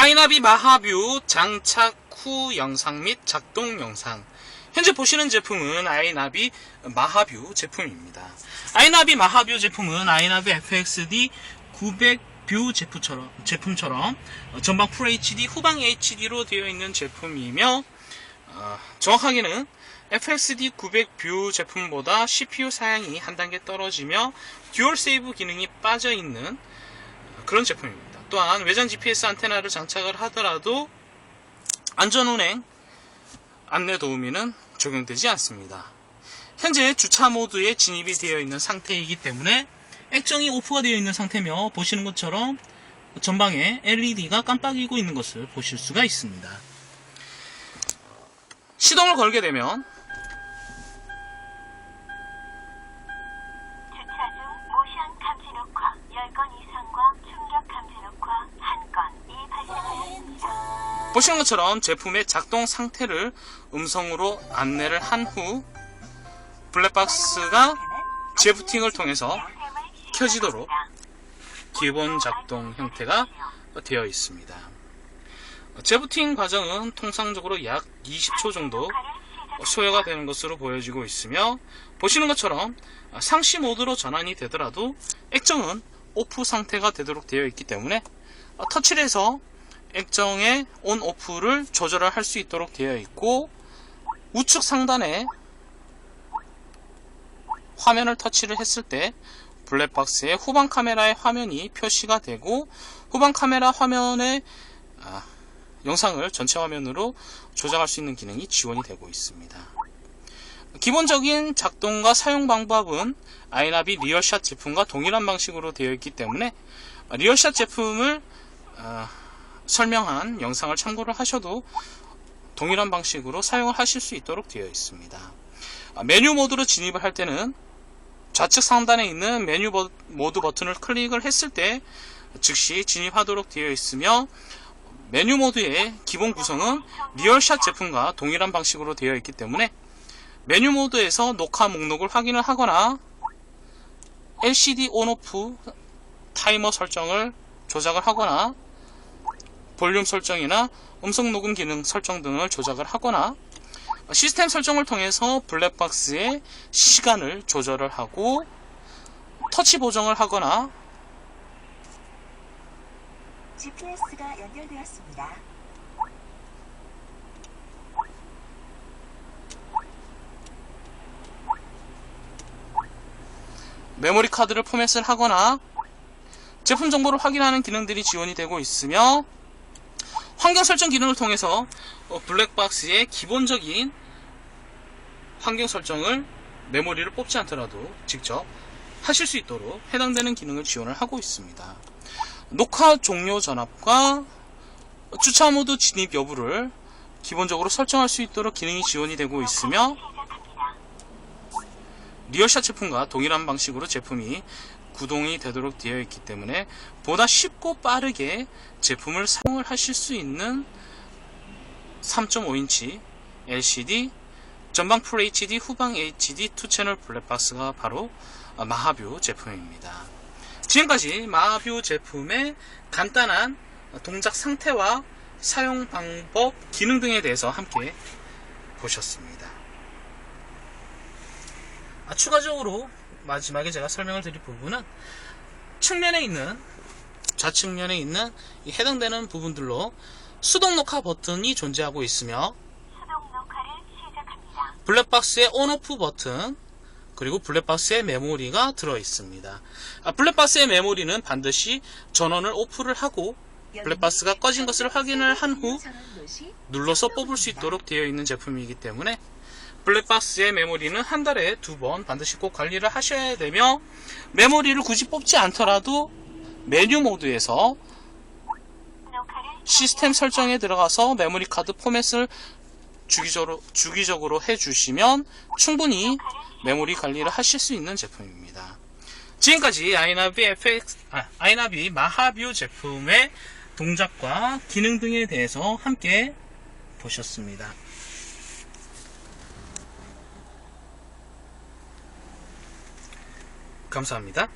아이나비 마하뷰 장착 후 영상 및 작동 영상. 현재 보시는 제품은 아이나비 마하뷰 제품입니다. 아이나비 마하뷰 제품은 아이나비 FXD 900뷰 제품처럼, 제품처럼 어, 전방 FHD, 후방 HD로 되어 있는 제품이며 어, 정확하게는 FXD 900뷰 제품보다 CPU 사양이 한 단계 떨어지며 듀얼 세이브 기능이 빠져 있는 그런 제품입니다. 또한 외장 GPS 안테나를 장착을 하더라도 안전운행 안내 도우미는 적용되지 않습니다. 현재 주차 모드에 진입이 되어 있는 상태이기 때문에 액정이 오프가 되어 있는 상태며 보시는 것처럼 전방에 LED가 깜빡이고 있는 것을 보실 수가 있습니다. 시동을 걸게 되면 주차 중 모션 감지 녹화 10건 이상과 충격 감지 녹화 1건이 발생하였습니다. 보시는 것처럼 제품의 작동 상태를 음성으로 안내를 한 후 블랙박스가 재부팅을 통해서 켜지도록 기본 작동 형태가 되어 있습니다. 재부팅 과정은 통상적으로 약 20초 정도 소요가 되는 것으로 보여지고 있으며 보시는 것처럼 상시 모드로 전환이 되더라도 액정은 오프 상태가 되도록 되어 있기 때문에 터치를 해서 액정의 온 오프를 조절을 할 수 있도록 되어 있고 우측 상단에 화면을 터치를 했을 때 블랙박스의 후방 카메라의 화면이 표시가 되고 후방 카메라 화면의 아, 영상을 전체 화면으로 조작할 수 있는 기능이 지원이 되고 있습니다. 기본적인 작동과 사용 방법은 아이나비 리얼샷 제품과 동일한 방식으로 되어 있기 때문에 리얼샷 제품을 어, 설명한 영상을 참고를 하셔도 동일한 방식으로 사용을 하실 수 있도록 되어 있습니다. 아, 메뉴 모드로 진입을 할 때는 좌측 상단에 있는 메뉴 버- 모드 버튼을 클릭을 했을 때 즉시 진입하도록 되어 있으며 메뉴 모드의 기본 구성은 리얼샷 제품과 동일한 방식으로 되어 있기 때문에 메뉴 모드에서 녹화 목록을 확인을 하거나 LCD 온오프 타이머 설정을 조작을 하거나 볼륨 설정이나 음성 녹음 기능 설정 등을 조작을 하거나 시스템 설정을 통해서 블랙박스의 시간을 조절을 하고 터치 보정을 하거나 GPS가 연결되었습니다. 메모리 카드를 포맷을 하거나 제품 정보를 확인하는 기능들이 지원이 되고 있으며 환경 설정 기능을 통해서 어, 블랙박스의 기본적인 환경 설정을 메모리를 뽑지 않더라도 직접 하실 수 있도록 해당되는 기능을 지원을 하고 있습니다. 녹화 종료 전압과 주차 모드 진입 여부를 기본적으로 설정할 수 있도록 기능이 지원이 되고 있으며. 리얼샷 제품과 동일한 방식으로 제품이 구동이 되도록 되어 있기 때문에 보다 쉽고 빠르게 제품을 사용을 하실 수 있는 3.5인치 LCD 전방 FHD 후방 HD 2채널 블랙박스가 바로 마하뷰 제품입니다. 지금까지 마하뷰 제품의 간단한 동작 상태와 사용 방법, 기능 등에 대해서 함께 보셨습니다. 아, 추가적으로 마지막에 제가 설명을 드릴 부분은 측면에 있는 좌측면에 있는 이 해당되는 부분들로 수동 녹화 버튼이 존재하고 있으며. 블랙박스의 온오프 버튼 그리고 블랙박스의 메모리가 들어 있습니다. 아, 블랙박스의 메모리는 반드시 전원을 오프를 하고 블랙박스가 꺼진 것을 확인을 한 후 눌러서 뽑을 수 있도록 되어 있는 제품이기 때문에 블랙박스의 메모리는 한 달에 두 번 반드시 꼭 관리를 하셔야 되며 메모리를 굳이 뽑지 않더라도 메뉴 모드에서 시스템 설정에 들어가서 메모리 카드 포맷을 주기적으로, 주기적으로 해주시면 충분히 메모리 관리를 하실 수 있는 제품입니다. 지금까지 아이나비 FX, 아, 아이나비 마하뷰 제품의 동작과 기능 등에 대해서 함께 보셨습니다. 감사합니다.